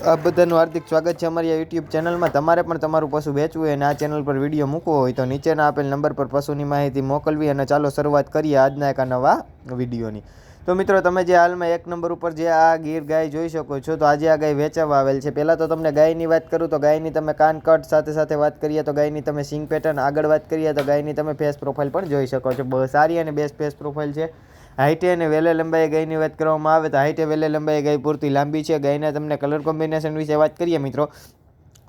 આ બધાનું હાર્દિક સ્વાગત છે અમારી આ યુટ્યુબ ચેનલમાં તમારે પણ તમારું પશુ વેચવું હોય અને આ ચેનલ પર વીડિયો મૂકવો હોય તો નીચેના આપેલ નંબર પર પશુની માહિતી મોકલવી અને ચાલો શરૂઆત કરીએ આજના એક નવા વિડીયોની તો મિત્રો, તમે જે હાલમાં એક નંબર ઉપર જે આ ગીર ગાય જોઈ શકો છો, તો આજે આ ગાય વેચાવા આવેલ છે. પહેલાં તો તમને ગાયની વાત કરું, તો ગાયની તમે કાન કટ સાથે સાથે વાત કરીએ, તો ગાયની તમે સિંગ પેટર્ન આગળ વાત કરીએ, તો ગાયની તમે ફેસ પ્રોફાઇલ પણ જોઈ શકો છો. બહુ સારી અને બેસ્ટ ફેસ પ્રોફાઇલ છે. હાઈટે અને વેલે લંબાઈ ગાયની વાત કરવામાં આવે તો હાઇટે વેલે લંબાઈ ગાય પૂરતી લાંબી છે. ગાયના તમને કલર કોમ્બિનેશન વિશે વાત કરીએ મિત્રો.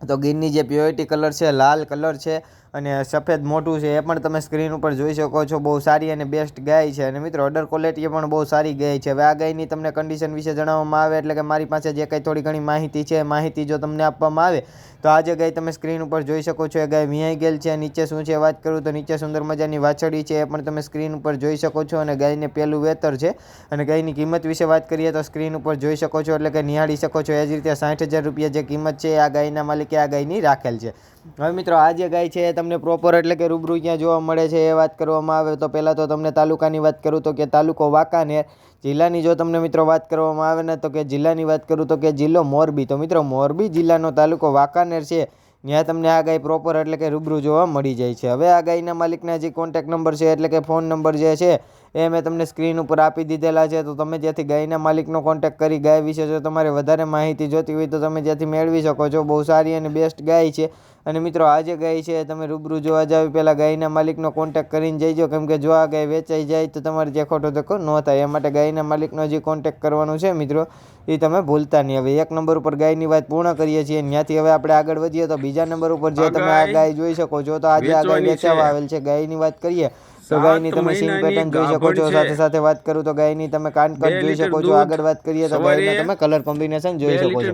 તો ગીરની જે પ્યોરિટી કલર છે, લાલ કલર છે અને સફેદ મોટું છે, એ પણ તમે સ્ક્રીન ઉપર જોઈ શકો છો. બહુ સારી અને બેસ્ટ ગાય છે. અને મિત્રો ઓર્ડર ક્વોલિટી પણ બહુ સારી ગાય છે. હવે આ ગાયની તમને કન્ડિશન વિશે જણાવવામાં આવે, એટલે કે મારી પાસે જે કંઈ થોડી ઘણી માહિતી છે માહિતી જો તમને આપવામાં આવે, તો આ જે ગાય તમે સ્ક્રીન ઉપર જોઈ શકો છો, એ ગાય વિયાઈ ગયેલ છે. નીચે શું છે, વાત કરું તો નીચે સુંદર મજાની વાછડી છે, એ પણ તમે સ્ક્રીન ઉપર જોઈ શકો છો. અને ગાયને પહેલું વેતર છે. અને ગાયની કિંમત વિશે વાત કરીએ તો સ્ક્રીન ઉપર જોઈ શકો છો, એટલે કે નિહાળી શકો છો. એ જ રીતે સાઠ હજાર રૂપિયા જે કિંમત છે આ ગાયના માલિકે આ ગાયની રાખેલ છે. હવે મિત્રો, આ જે ગાય છે એ તમને પ્રોપર એટલે કે રૂબરૂ ક્યાં જોવા મળે છે એ વાત કરવામાં આવે તો પહેલાં તો તમને તાલુકાની વાત કરું તો કે તાલુકો વાંકાનેર જિલ્લાની જો તમને મિત્રો વાત કરવામાં આવે ને તો કે જિલ્લાની વાત કરું તો કે જિલ્લો મોરબી. તો મિત્રો, મોરબી જિલ્લાનો તાલુકો વાંકાનેર છે, ત્યાં તમને આ ગાય પ્રોપર એટલે કે રૂબરૂ જોવા મળી જાય છે. હવે આ ગાયના માલિકના જે કોન્ટેક નંબર છે એટલે કે ફોન નંબર જે છે એ મેં તમને સ્ક્રીન ઉપર આપી દીધેલા છે તો તમે જ્યાંથી ગાયના માલિકનો કોન્ટેક કરી ગાય વિશે જો તમારે વધારે માહિતી જોતી હોય તો તમે જ્યાંથી મેળવી શકો છો. બહુ સારી અને બેસ્ટ ગાય છે. અને મિત્રો આ જે ગાય છે તમે રૂબરૂ જોવા જાવ પહેલાં ગાયના માલિકનો કોન્ટેક કરીને જઈજો. કેમ કે જો આ ગાય વેચાઈ જાય તો તમારે જે ખોટો ધક્કો ન થાય. એ માટે ગાયના માલિકનો જે કોન્ટેક કરવાનો છે મિત્રો એ તમે ભૂલતા નહીં. હવે એક નંબર ઉપર ગાયની વાત પૂર્ણ કરીએ છીએ. ત્યાંથી હવે આપણે આગળ વધીએ તો બીજા નંબર ઉપર જે તમે આ ગાય જોઈ શકો છો તો આજે આ ગાય વેચાવા આવેલ છે ગાયની વાત કરીએ તો ગાયની તમે સિંગ પેટર્ન જોઈ શકો છો. સાથે સાથે વાત કરું તો ગાયની તમે કાન કટ જોઈ શકો છો. આગળ વાત કરીએ તો ગાયના તમે કલર કોમ્બિનેશન જોઈ શકો છો.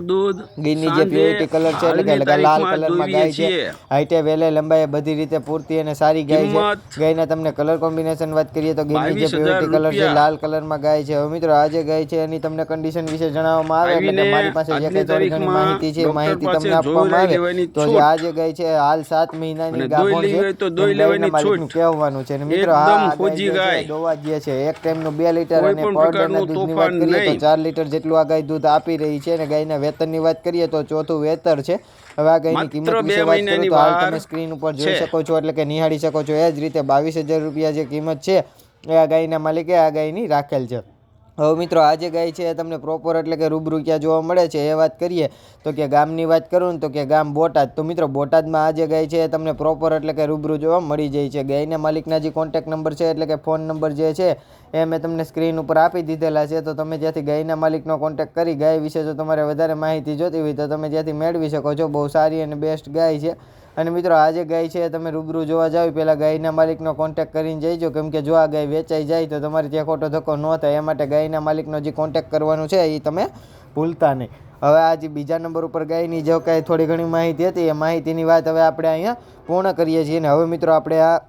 ગીરની જે પ્યોરિટી કલર છે એટલે કે લાલ કલરમાં ગાય છે. હાઈટે વેલે લંબાઈ બધી રીતે પૂરતી અને સારી ગાય છે. ગાયના તમને કલર કોમ્બિનેશન વાત કરીએ તો ગીરની જે પ્યોરિટી કલર છે લાલ કલરમાં ગાય છે. હવે મિત્રો આ જે ગાય છે એની તમને કન્ડિશન વિશે જણાવવામાં આવે એટલે કે મારી પાસે જે કંઈ થોડી ઘણી માહિતી છે માહિતી તમને આપવામાં આવે તો આ જે ગાય છે હાલ સાત મહિનાની ગાભણ છે કહેવાનું છે. અને મિત્રો આ ફોજી ગાય દોવા જે છે એક ટાઈમનું બે લીટર અને પર ડેના દૂધની વાત કરીએ તો ચાર લીટર જેટલું આ ગાય દૂધ આપી રહી છે અને ગાયના વેતનની વાત કરીએ તો ચોથું વેતર છે. હવે આ ગાયની કિંમત વિશે વાત કરીએ તો હાલ તમે સ્ક્રીન ઉપર જોઈ શકો છો એટલે કે નિહાળી શકો છો. એ જ રીતે બાવીસ હજાર રૂપિયા જે કિંમત છે એ આ ગાયના માલિકે આ ગાયની રાખેલ છે. હવે મિત્રો આ જે ગાય છે તમને પ્રોપર એટલે કે રૂબરૂ ક્યાં જોવા મળે છે એ વાત કરીએ. તો કે ગામની વાત કરું ને તો કે ગામ બોટાદ. તો મિત્રો બોટાદમાં આ જે ગાય છે એ તમને પ્રોપર એટલે કે રૂબરૂ જોવા મળી જાય છે. ગાયના માલિકના જે કોન્ટેક નંબર છે એટલે કે ફોન નંબર જે છે એ મેં તમને સ્ક્રીન ઉપર આપી દીધેલા છે. તો તમે જ્યાંથી ગાયના માલિકનો કોન્ટેક કરી ગાય વિશે જો તમારે વધારે માહિતી જોતી હોય તો તમે જ્યાંથી મેળવી શકો છો. બહુ સારી અને બેસ્ટ ગાય છે. અને મિત્રો આ જે ગાય છે, તમે રૂબરૂ જોવા જાવ પહેલાં ગાયના માલિકનો કોન્ટેક કરીને જઈજો. કેમ કે જો આ ગાય વેચાઈ જાય, તો તમારે ત્યાં ખોટો ધક્કો ન થાય. એ માટે ગાયના માલિકનો જે કોન્ટેક કરવાનો છે, એ તમે ભૂલતા નહીં. હવે આજે બીજા નંબર ઉપર ગાયની જો કાંઈ થોડી ઘણી માહિતી હતી, એ માહિતીની વાત હવે આપણે અહીંયા પૂર્ણ કરીએ છીએ. અને હવે મિત્રો, આપણે આ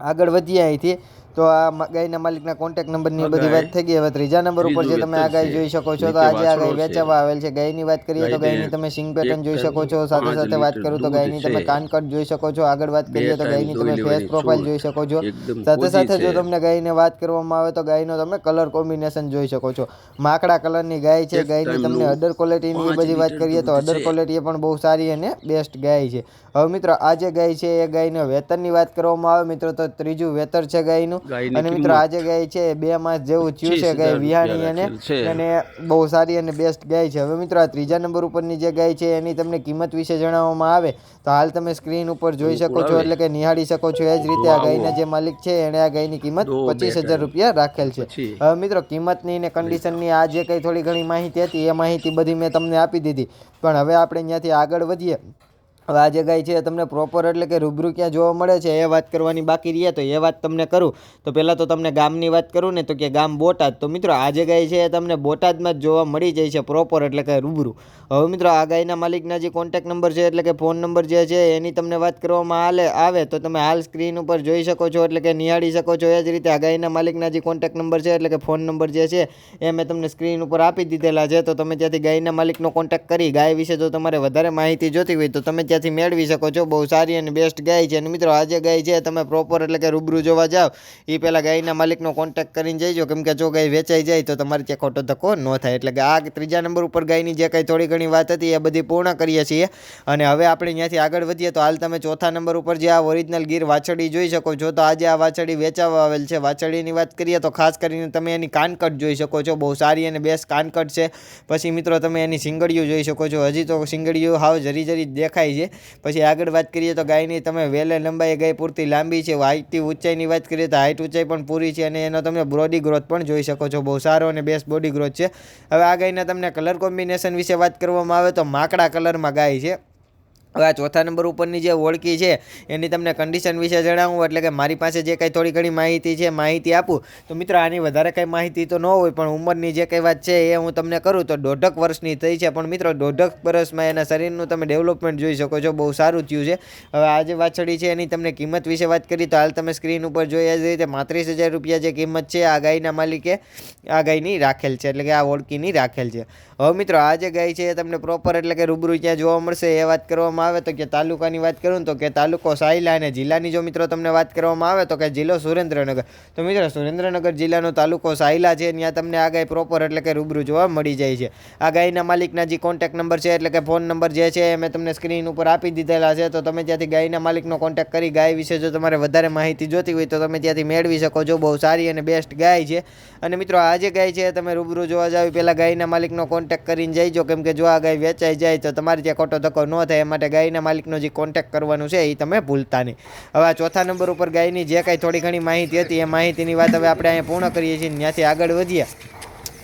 આગળ વધીએ અહીંથી. તો આ ગાયના માલિકના કોન્ટેક નંબરની બધી વાત થઈ ગઈ. હવે ત્રીજા નંબર ઉપર જે તમે આ ગાય જોઈ શકો છો તો આજે આ ગાય વેચાવા આવેલ છે. ગાયની વાત કરીએ તો ગાયની તમે સિંગ પેટર્ન જોઈ શકો છો સાથે સાથે વાત કરું તો ગાયની તમે કાનકટ જોઈ શકો છો. આગળ વાત કરીએ તો ગાયની તમે ફેસ પ્રોફાઇલ જોઈ શકો છો. સાથે સાથે જો તમને ગાયને વાત કરવામાં આવે તો ગાયનો તમે કલર કોમ્બિનેશન જોઈ શકો છો. માકડા કલરની ગાય છે. ગાયની તમને અડર ક્વોલિટીની બધી વાત કરીએ તો અડર ક્વોલિટી પણ બહુ સારી અને બેસ્ટ ગાય છે. હવે મિત્રો આ જે ગાય છે એ ગાયનો વેતનની વાત કરવામાં આવે. મિત્રો તો ત્રીજું વેતર છે ગાયનું ગાયની. અને મિત્રો આ જે ગાય છે બે માસ જેવું થયું છે ગાય વિહાણી અને અને બહુ સારી અને બેસ્ટ ગાય છે. હવે મિત્રો આ ત્રીજા નંબર ઉપરની જે ગાય છે એની તમને કિંમત વિશે જણાવવામાં આવે. તો હાલ તમે સ્ક્રીન ઉપર જોઈ શકો છો એટલે કે નિહાળી શકો છો. એ જ રીતે આ ગાયના જે માલિક છે એણે આ ગાયની કિંમત પચીસ હજાર રૂપિયા રાખેલ છે. હવે મિત્રો કિંમતની ને કન્ડિશનની આ જે કંઈ થોડી ઘણી માહિતી હતી એ માહિતી બધી મેં તમને આપી દીધી. પણ હવે આપણે ત્યાંથી આગળ વધીએ. હવે આ જે ગાય છે તમને પ્રોપર એટલે કે રૂબરૂ ક્યાં જોવા મળે છે, એ વાત કરવાની બાકી રહી તો એ વાત તમને કરું. તો પહેલાં તો તમને ગામની વાત કરું ને તો કે ગામ બોટાદ. તો મિત્રો આ જે ગાય છે એ તમને બોટાદમાં જ જોવા મળી જાય છે પ્રોપર એટલે કે રૂબરૂ. હવે મિત્રો આ ગાયના માલિકના જે કોન્ટેક નંબર છે એટલે કે ફોન નંબર જે છે એની તમને વાત કરવામાં આલે આવે તો તમે હાલ સ્ક્રીન ઉપર જોઈ શકો છો એટલે કે નિહાળી શકો છો. એ જ રીતે આ ગાયના માલિકના જે કોન્ટેક નંબર છે એટલે કે ફોન નંબર જે છે એ મેં તમને સ્ક્રીન ઉપર આપી દીધેલા છે. તો તમે ત્યાંથી ગાયના માલિકનો કોન્ટેક કરી ગાય વિશે જો તમારે વધારે માહિતી જોતી હોય તો તમે ત્યાંથી મેળવી શકો છો. બહુ સારી અને બેસ્ટ ગાય છે. અને મિત્રો, આજે ગાય છે, તમે પ્રોપર એટલે કે રૂબરૂ જોવા જાઓ. એ પહેલાં ગાયના માલિકનો કોન્ટેક્ટ કરીને જઈજો. કેમ કે જો ગાય વેચાઈ જાય તો તમારે ત્યાં ખોટો ધક્કો ન થાય. એટલે કે આ ત્રીજા નંબર ઉપર ગાયની જે કંઈ થોડી ઘણી વાત હતી, એ બધી પૂર્ણ કરીએ છીએ. અને હવે આપણે ત્યાંથી આગળ વધીએ તો હાલ તમે ચોથા નંબર ઉપર જે આ ઓરિજિનલ ગીર વાછડી જોઈ શકો છો. તો આજે આ વાછડી વેચાવા આવેલ છે. વાછડીની વાત કરીએ તો ખાસ કરીને તમે એની કાનકટ જોઈ શકો છો. બહુ સારી અને બેસ્ટ કાનકટ છે. પછી મિત્રો, તમે એની સિંગડીઓ જોઈ શકો છો. હજી તો સિંગડીઓ હાવ જરી જરી દેખાય છે. પછી આગળ વાત કરીએ તો ગાયની, તમે વેલે લંબાઈ ગાય પૂરતી લાંબી છે, હાઈટથી ઊંચાઈની વાત કરીએ તો હાઈટ ઊંચાઈ પણ પૂરી છે અને એનો તમે બોડી ગ્રોથ પણ જોઈ શકો છો. બહુ સારો અને બેસ્ટ બોડી ગ્રોથ છે. હવે આ ગાયના તમને કલર કોમ્બિનેશન વિશે વાત કરવામાં આવે તો માકડા કલરમાં ગાય છે. હવે આ ચોથા નંબર ઉપરની જે ઓળખી છે, એની તમને કન્ડિશન વિશે જણાવું, એટલે કે મારી પાસે જે કંઈ થોડી ઘણી માહિતી છે, માહિતી આપું. તો મિત્રો, આની વધારે કંઈ માહિતી તો ન હોય, પણ ઉંમરની જે કંઈ વાત છે, એ હું તમને કરું તો દોઢક વર્ષની થઈ છે. પણ મિત્રો, દોઢક વર્ષમાં એના શરીરનું તમે ડેવલપમેન્ટ જોઈ શકો છો, બહુ સારું થયું છે. હવે આ જે વાછડી છે, એની તમને કિંમત વિશે વાત કરી, તો હાલ તમે સ્ક્રીન ઉપર જોઈએ જ રીતે પાંત્રીસ હજાર રૂપિયા જે કિંમત છે, આ ગાયના માલિકે, આ ગાયની રાખેલ છે, એટલે કે આ ઓળખીની રાખેલ છે. હવે મિત્રો, આ જે ગાય છે, એ તમને પ્રોપર એટલે કે રૂબરૂ ક્યાં જોવા મળશે, એ વાત કરવામાં આવે તો કે તાલુકાની વાત કરું તો કે તાલુકો સાયલા અને જિલ્લાની જો મિત્રો તમને વાત કરવામાં આવે તો કે જિલ્લો સુરેન્દ્રનગર. તો મિત્રો સુરેન્દ્રનગર જિલ્લાનો તાલુકો સાયલા છે ત્યાં તમને આ ગાય પ્રોપર એટલે કે રૂબરૂ જોવા મળી જાય છે. આ ગાયના માલિકના જે કોન્ટેક નંબર છે એટલે કે ફોન નંબર જે છે એ મેં તમને સ્ક્રીન ઉપર આપી દીધેલા છે. તો તમે ત્યાંથી ગાયના માલિકનો કોન્ટેક્ટ કરી ગાય વિશે જો તમારે વધારે માહિતી જોતી હોય તો તમે ત્યાંથી મેળવી શકો છો. બહુ સારી અને બેસ્ટ ગાય છે. અને મિત્રો આ જે ગાય છે તમે રૂબરૂ જોવા જાવ પહેલાં ગાયના માલિકનો કોન્ટેક કરીને જઈજો. કેમ કે જો આ ગાય વેચાઈ જાય તો તમારે ત્યાં ખોટો ધક્કો ન થાય, એ માટે ગાયના માલિકનો જે કોન્ટેક્ટ કરવાનું છે એ તમે ભૂલતા નહીં. હવે આ ચોથા નંબર ઉપર ગાયની જે કાંઈ થોડી ઘણી માહિતી હતી, એ માહિતીની વાત હવે આપણે અહીંયા પૂર્ણ કરીએ છીએ. ત્યાંથી આગળ વધીએ.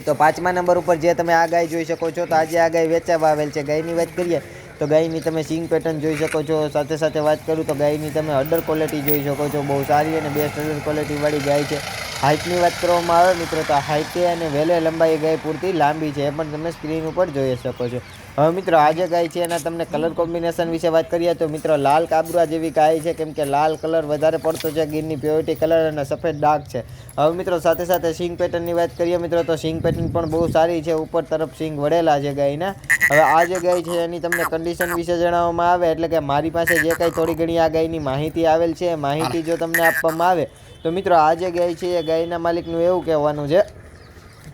તો પાંચમા નંબર ઉપર જે તમે આ ગાય જોઈ શકો છો, તો આજે આ ગાય વેચાવા આવેલ છે. ગાયની વાત કરીએ, તો ગાયની તમે સિંગ પેટર્ન જોઈ શકો છો. સાથે સાથે વાત કરું તો ગાયની તમે અડર ક્વોલિટી જોઈ શકો છો. બહુ સારી અને બેસ્ટ અડર ક્વોલિટીવાળી ગાય છે. હાઇટની વાત કરવામાં આવે, મિત્રો, તો હાઇટે અને વેલે લંબાઈ ગાય પૂરતી લાંબી છે, એ પણ તમે સ્ક્રીન ઉપર જોઈ શકો છો. હવે, મિત્રો, આ જે ગાય છે એના તમને કલર કોમ્બિનેશન વિશે વાત કરીએ તો, મિત્રો, લાલ કાબરા જેવી ગાય છે, કેમ કે લાલ કલર વધારે પડતો છે, ગીરની પ્યોરિટી કલર અને સફેદ ડાર્ક છે. હવે, મિત્રો, સાથે સાથે સિંગ પેટર્નની વાત કરીએ, મિત્રો, તો સિંગ પેટર્ન પણ બહુ સારી છે, ઉપર તરફ સિંગ વળેલા છે ગાયના. હવે, આ જે ગાય છે એની તમને કન્ડિશન વિશે જણાવવામાં આવે, એટલે કે મારી પાસે જે કાંઈ થોડી ઘણી આ ગાયની માહિતી આવેલ છે માહિતી જો તમને આપવામાં આવે તો મિત્રો આ જે ગાય છે, એ ગાયના માલિકનું એવું કહેવાનું છે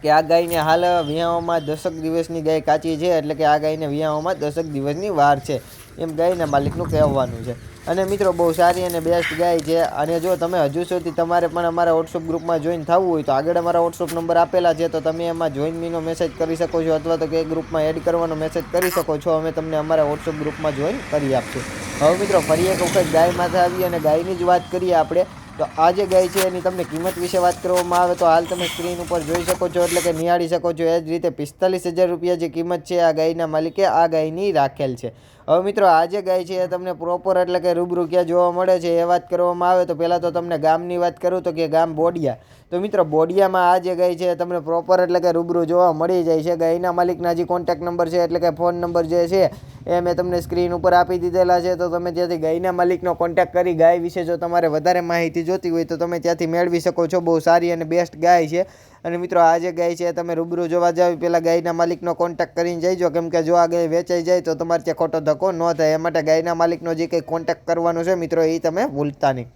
કે આ ગાયને હાલ વિયાઓમાં દસક દિવસની ગાય કાચી છે, એટલે કે આ ગાયને વિયાઓમાં દસક દિવસની વાર છે. એમ ગાયના માલિકનું કહેવાનું છે. અને મિત્રો, બહુ સારી અને બેસ્ટ ગાય છે. અને જો તમે હજુ સુધી તમારે પણ અમારા વોટ્સઅપ ગ્રુપમાં જોઈન થવું હોય, તો આગળ અમારા વોટ્સઅપ નંબર આપેલા છે, તો તમે એમાં જોઈન મીનો મેસેજ કરી શકો છો, અથવા તો કે ગ્રુપમાં એડ કરવાનો મેસેજ કરી શકો છો. અમે તમને અમારા વોટ્સઅપ ગ્રુપમાં જોઈન કરી આપશું. હવે મિત્રો, ફરી એક વખત ગાય માથે આવી અને ગાયની જ વાત કરીએ આપણે. તો આ જે ગાય છે એની તમને કિંમત વિશે વાત કરવામાં આવે તો હાલ તમે સ્ક્રીન ઉપર જોઈ શકો છો, એટલે કે નિહાળી શકો છો. એ જ રીતે પિસ્તાલીસ હજાર રૂપિયા જે કિંમત છે આ ગાયના માલિકે આ ગાયની રાખેલ છે. હવે મિત્રો આ જે ગાય છે એ તમને પ્રોપર એટલે કે રૂબરૂ ક્યાં જોવા મળે છે એ વાત કરવામાં આવે તો પહેલાં તો તમને ગામની વાત કરું તો કે ગામ બોડિયા. તો મિત્રો, બોડિયામાં આ જે ગાય છે તમને પ્રોપર એટલે કે રૂબરૂ જોવા મળી જાય છે. ગાયના માલિકના જે કોન્ટેક્ટ નંબર છે એટલે કે ફોન નંબર જે છે એ મેં તમને સ્ક્રીન ઉપર આપી દીધેલા છે. તો તમે ત્યાંથી ગાયના માલિકનો કોન્ટેક કરી ગાય વિશે જો તમારે વધારે માહિતી જોતી હોય તો તમે ત્યાંથી મેળવી શકો છો. બહુ સારી અને બેસ્ટ ગાય છે. અને મિત્રો આ જે ગાય છે તમે રૂબરૂ જોવા જાવ, પહેલાં ગાયના માલિકનો કોન્ટેક્ટ કરીને જઈજો. કેમ કે જો આ ગાય વેચાઈ જાય તો તમારે ત્યાં ખોટો ધક્કો ન થાય, એ માટે ગાયના માલિકનો જે કંઈ કોન્ટેક્ટ કરવાનો છે મિત્રો, એ તમે ભૂલતા નહીં.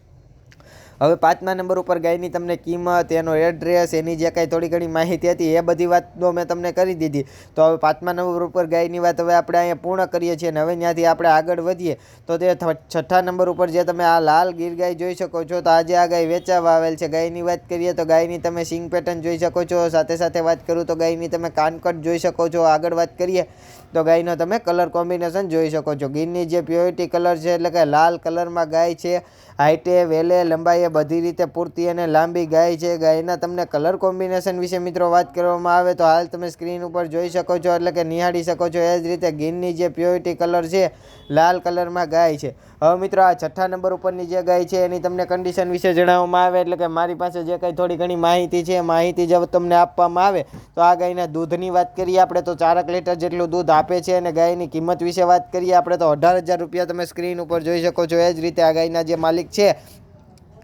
હવે પાંચમા નંબર ઉપર ગાયની તમને કિંમત, એનો એડ્રેસ એની જે કાંઈ થોડી ઘણી માહિતી હતી, એ બધી વાતો મેં તમને કરી દીધી. તો હવે પાંચમા નંબર ઉપર ગાયની વાત હવે આપણે અહીંયા પૂર્ણ કરીએ છીએ અને હવે ત્યાંથી આપણે આગળ વધીએ. તો તે છઠ્ઠા નંબર ઉપર જે તમે આ લાલ ગીર ગાય જોઈ શકો છો, તો આજે આ ગાય વેચાવા આવેલ છે. ગાયની વાત કરીએ તો ગાયની તમે સિંગ પેટર્ન જોઈ શકો છો. સાથે સાથે વાત કરું તો ગાયની તમે કાનકટ જોઈ શકો છો. આગળ વાત કરીએ. તો ગાયનો તમે કલર કોમ્બિનેશન જોઈ શકો છો. ગીરની જે પ્યોરિટી કલર છે, એટલે કે લાલ કલરમાં ગાય છે હાઈટે વેલે લંબાઈએ બધી રીતે પૂરતી અને લાંબી ગાય છે. ગાયના તમને કલર કોમ્બિનેશન વિશે મિત્રો વાત કરવામાં આવે તો હાલ તમે સ્ક્રીન ઉપર જોઈ શકો છો, એટલે કે નિહાળી શકો છો. એ જ રીતે ગીરની જે પ્યોરિટી કલર છે, લાલ કલરમાં ગાય છે. હવે મિત્રો આ છઠ્ઠા નંબર ઉપરની જે ગાય છે, એની તમને કન્ડિશન વિશે જણાવવામાં આવે, એટલે કે મારી પાસે જે કંઈ થોડી ઘણી માહિતી છે માહિતી જો તમને આપવામાં આવે. તો આ ગાયના દૂધની વાત કરીએ આપણે, તો ચારક લીટર જેટલું દૂધ આપે છે અને ગાયની કિંમત વિશે વાત કરીએ આપણે તો અઢાર હજાર રૂપિયા તમે સ્ક્રીન ઉપર જોઈ શકો છો. એ જ રીતે આ ગાયના જે માલિક છે,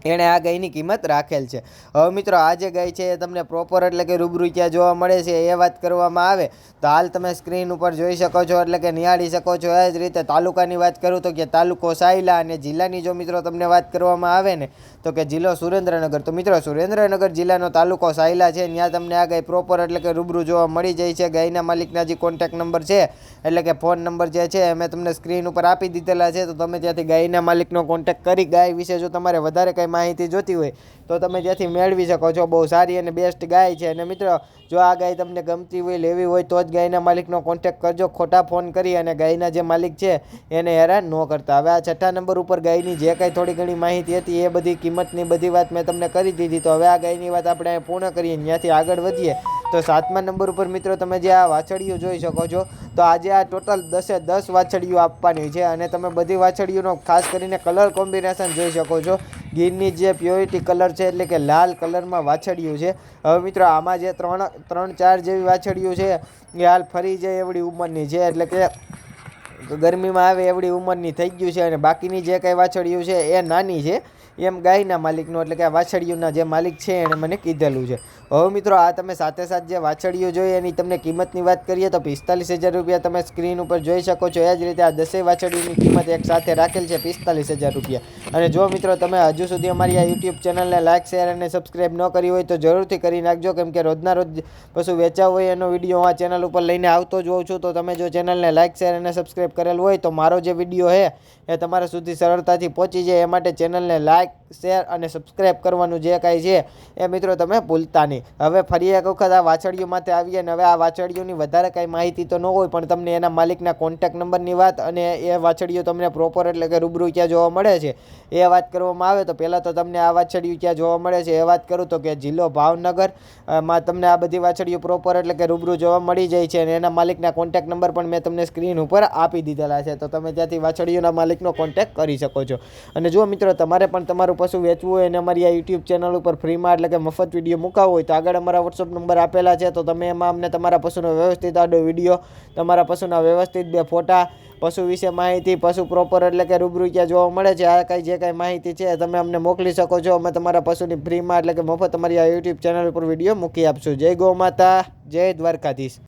એણે આ ગાયની કિંમત રાખેલ છે. હવે મિત્રો, આ જે ગાય છે એ તમને પ્રોપર એટલે કે રૂબરૂ ક્યાં જોવા મળે છે, એ વાત કરવામાં આવે, તો હાલ તમે સ્ક્રીન ઉપર જોઈ શકો છો એટલે કે નિહાળી શકો છો. એ જ રીતે તાલુકાની વાત કરું તો કે તાલુકો સાયલા અને જિલ્લાની જો મિત્રો તમને વાત કરવામાં આવે ને તો કે જિલ્લો સુરેન્દ્રનગર. તો મિત્રો, સુરેન્દ્રનગર જિલ્લાનો તાલુકો સાયલા છે. ત્યાં તમને આ ગાય પ્રોપર એટલે કે રૂબરૂ જોવા મળી જાય છે. ગાયના માલિકના જે કોન્ટેક નંબર છે, એટલે કે ફોન નંબર જે છે અમે તમને સ્ક્રીન ઉપર આપી દીધેલા છે. તો તમે ત્યાંથી ગાયના માલિકનો કોન્ટેક કરી ગાય વિશે જો તમારે વધારે કંઈ માહિતી જોતી હોય, તો તમે ત્યાંથી મેળવી શકો છો. બહુ સારી અને બેસ્ટ ગાય છે. અને મિત્રો, જો આ ગાય તમને ગમતી હોય, લેવી હોય, તો જ ગાયના માલિકનો કોન્ટેક કરજો. ખોટા ફોન કરી અને ગાયના જે માલિક છે, એને હેરાન ન કરતા. હવે આ છઠ્ઠા નંબર ઉપર ગાયની જે કાંઈ થોડી ઘણી માહિતી હતી, એ બધી કિંમતની બધી વાત મેં તમને કરી દીધી. તો હવે આ ગાયની વાત આપણે પૂર્ણ કરીએ. ત્યાંથી આગળ વધીએ. તો સાતમા નંબર ઉપર મિત્રો તમે જે આ વાછડીઓ જોઈ શકો છો, તો આજે આ ટોટલ દસે દસ વાછડીઓ આપવાની છે અને તમે બધી વાછડીઓનો ખાસ કરીને કલર કોમ્બિનેશન જોઈ શકો છો. ગીરની જે પ્યોરિટી કલર છે એટલે કે લાલ કલરમાં વાછડીઓ છે. હવે મિત્રો આમાં જે ત્રણ ત્રણ, ચાર જેવી વાછડીઓ છે, એ હાલ ફરી જાય એવડી ઉંમરની છે. એટલે કે ગરમીમાં આવે એવડી ઉંમરની થઈ ગયું છે અને બાકીની જે કંઈ વાછડીઓ છે એ નાની છે. એમ ગાયના માલિકનો એટલે કે આ વાછડીઓના જે માલિક છે એણે મને કીધેલું છે. હવે મિત્રો આ તમે સાથે સાથે જે વાછડીઓ જોઈ એની તમને કિંમતની વાત કરીએ તો પિસ્તાલીસ હજાર રૂપિયા તમે સ્ક્રીન ઉપર જોઈ શકો છો. એ જ રીતે આ દસેય વાછડીઓની કિંમત એક સાથે રાખેલ છે પિસ્તાલીસ હજાર રૂપિયા. અને જો મિત્રો તમે હજુ સુધી અમારી આ યુટ્યુબ ચેનલને લાઇક શેર અને સબસ્ક્રાઈબ ન કરી હોય તો જરૂરથી કરી નાખજો. કેમ કે રોજના રોજ પશુ વેચાવ હોય એનો વીડિયો હું આ ચેનલ ઉપર લઈને આવતો જ હોઉં છું. તો તમે જો ચેનલને લાઇક શેર અને સબસ્ક્રાઈબ કરેલ હોય તો મારો જે વીડિયો છે એ તમારા સુધી સરળતાથી પહોંચી જાય. એ માટે ચેનલને લાઇક શેર અને સબસ્ક્રાઈબ કરવાનું જે કાંઈ છે એ મિત્રો તમે ભૂલતા નહીં. હવે ફરી એક વખત આ વાછડીઓમાંથી આવીએ અને હવે આ વાછડીઓની વધારે કાંઈ માહિતી તો ન હોય, પણ તમને એના માલિકના કોન્ટેક નંબરની વાત અને એ વાછડીઓ તમને પ્રોપર એટલે કે રૂબરૂ ક્યાં જોવા મળે છે, એ વાત કરવામાં આવે તો પહેલાં તો તમને આ વાછડીઓ ક્યાં જોવા મળે છે. એ વાત કરું તો કે જિલ્લો ભાવનગરમાં તમને આ બધી વાછડીઓ પ્રોપર એટલે કે રૂબરૂ જોવા મળી જાય છે અને એના માલિકના કોન્ટેક નંબર પણ મેં તમને સ્ક્રીન ઉપર આપી દીધેલા છે. તો તમે ત્યાંથી વાછડીઓના માલિકનો કોન્ટેક કરી શકો છો. અને જો મિત્રો તમારે પણ તમારું પશુ વેચવું હોય અને અમારી આ યુટ્યુબ ચેનલ ઉપર ફ્રીમાં એટલે કે મફત વીડિયો મૂકાવો હોય તો આગળ અમારા વોટ્સઅપ નંબર આપેલા છે, તો તમે એમાં અમને તમારા પશુનો વ્યવસ્થિત આડો વીડિયો તમારા પશુના વ્યવસ્થિત બે ફોટા, પશુ વિશે માહિતી, પશુ પ્રોપર એટલે કે રૂબરૂ ક્યાં જોવા મળે છે, આ કાંઈ જે કાંઈ માહિતી છે તમે અમને મોકલી શકો છો. અમે તમારા પશુની ફ્રીમાં એટલે કે મફત અમારી આ યુટ્યુબ ચેનલ ઉપર વીડિયો મૂકી આપશું. જય ગૌ માતા, જય દ્વારકાધીશ.